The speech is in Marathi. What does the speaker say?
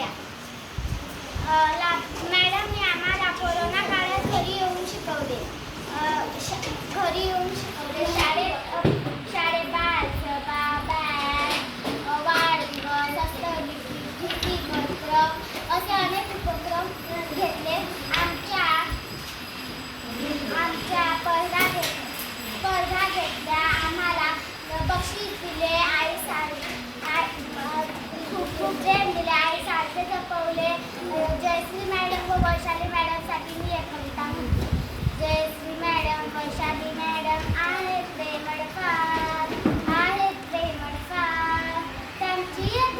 म्हणून लाभल्या अ, मॅडमने आम्हाला कोरोना काळात घरी येऊन शिकवले घरी येऊन शिकवले शाळेत शाळेत बालसभा वाढदिवस हस्तलिखित पत्र असे अनेक उपक्रम घेतले. आमच्या आमच्या स्पर्धा घेत स्पर्धा घेतल्या. आम्हाला बक्षीस दिले. आई शब्द जपवले जयश्री मॅडम व वैशाली मॅडमसाठी मी एक कविता म्हणते. जयश्री मॅडम वैशाली मॅडम आहेत प्रेमळकार आहेत प्रेमळकार त्यांची एक